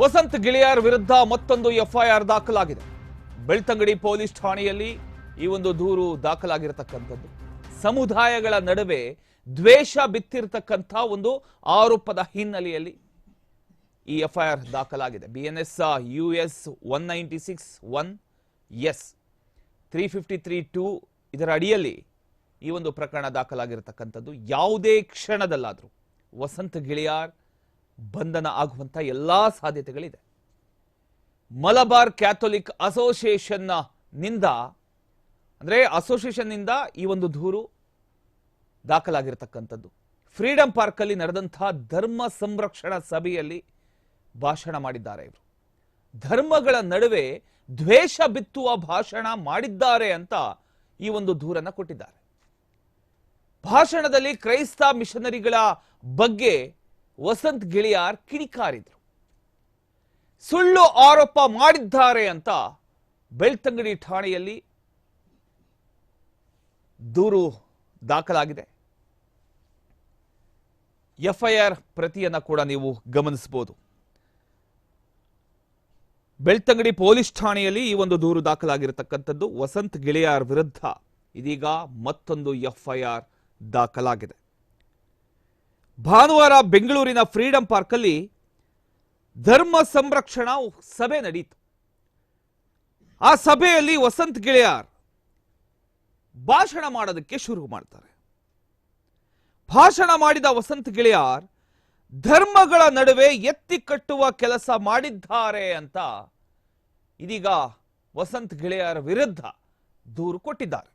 ವಸಂತ್ ಗಿಳಿಯಾರ್ ವಿರುದ್ಧ ಮತ್ತೊಂದು ಎಫ್ಐಆರ್ ದಾಖಲಾಗಿದೆ. ಬೆಳ್ತಂಗಡಿ ಪೊಲೀಸ್ ಠಾಣೆಯಲ್ಲಿ ಈ ಒಂದು ದೂರು ದಾಖಲಾಗಿರತಕ್ಕಂಥದ್ದು. ಸಮುದಾಯಗಳ ನಡುವೆ ದ್ವೇಷ ಬಿತ್ತಿರತಕ್ಕಂಥ ಒಂದು ಆರೋಪದ ಹಿನ್ನೆಲೆಯಲ್ಲಿ ಈ ಎಫ್ಐಆರ್ ದಾಖಲಾಗಿದೆ. B N S U S one ninety six, one S three fifty three two ಇದರ ಅಡಿಯಲ್ಲಿ ಈ ಒಂದು ಪ್ರಕರಣ ದಾಖಲಾಗಿರತಕ್ಕಂಥದ್ದು. ಯಾವುದೇ ಕ್ಷಣದಲ್ಲಾದರೂ ವಸಂತ್ ಗಿಳಿಯಾರ್ ಬಂಧನ ಆಗುವಂಥ ಎಲ್ಲಾ ಸಾಧ್ಯತೆಗಳಿದೆ. ಮಲಬಾರ್ ಕ್ಯಾಥೋಲಿಕ್ ಅಸೋಸಿಯೇಷನ್ನಿಂದ, ಅಂದ್ರೆ ಅಸೋಸಿಯೇಷನ್ನಿಂದ ಈ ಒಂದು ದೂರು ದಾಖಲಾಗಿರ್ತಕ್ಕಂಥದ್ದು. ಫ್ರೀಡಂ ಪಾರ್ಕ್ ಅಲ್ಲಿ ನಡೆದಂತಹ ಧರ್ಮ ಸಂರಕ್ಷಣಾ ಸಭೆಯಲ್ಲಿ ಭಾಷಣ ಮಾಡಿದ್ದಾರೆ ಇವರು. ಧರ್ಮಗಳ ನಡುವೆ ದ್ವೇಷ ಬಿತ್ತುವ ಭಾಷಣ ಮಾಡಿದ್ದಾರೆ ಅಂತ ಈ ಒಂದು ದೂರನ್ನ ಕೊಟ್ಟಿದ್ದಾರೆ. ಭಾಷಣದಲ್ಲಿ ಕ್ರೈಸ್ತ ಮಿಷನರಿಗಳ ಬಗ್ಗೆ ವಸಂತ್ ಗಿಳಿಯಾರ್ ಕಿಡಿಕಾರಿದ್ರು. ಸುಳ್ಳು ಆರೋಪ ಮಾಡಿದ್ದಾರೆ ಅಂತ ಬೆಳ್ತಂಗಡಿ ಠಾಣೆಯಲ್ಲಿ ದೂರು ದಾಖಲಾಗಿದೆ. ಎಫ್ಐಆರ್ ಪ್ರತಿಯನ್ನ ಕೂಡ ನೀವು ಗಮನಿಸಬಹುದು. ಬೆಳ್ತಂಗಡಿ ಪೊಲೀಸ್ ಠಾಣೆಯಲ್ಲಿ ಈ ಒಂದು ದೂರು ದಾಖಲಾಗಿರತಕ್ಕಂಥದ್ದು ವಸಂತ್ ಗಿಳಿಯಾರ್ ವಿರುದ್ಧ. ಇದೀಗ ಮತ್ತೊಂದು ಎಫ್ಐಆರ್ ದಾಖಲಾಗಿದೆ. ಭಾನುವಾರ ಬೆಂಗಳೂರಿನ ಫ್ರೀಡಂ ಪಾರ್ಕಲ್ಲಿ ಧರ್ಮ ಸಂರಕ್ಷಣಾ ಸಭೆ ನಡೆಯಿತು ಆ ಸಭೆಯಲ್ಲಿ ವಸಂತ್ ಗಿಳಿಯಾರ್ ಭಾಷಣ ಮಾಡೋದಕ್ಕೆ ಶುರು ಮಾಡ್ತಾರೆ. ಭಾಷಣ ಮಾಡಿದ ವಸಂತ್ ಗಿಳಿಯಾರ್, ಧರ್ಮಗಳ ನಡುವೆ ಎತ್ತಿ ಕಟ್ಟುವ ಕೆಲಸ ಮಾಡಿದ್ದಾರೆ ಅಂತ ಇದೀಗ ವಸಂತ್ ಗಿಳಿಯಾರ್ ವಿರುದ್ಧ ದೂರು ಕೊಟ್ಟಿದ್ದಾರೆ.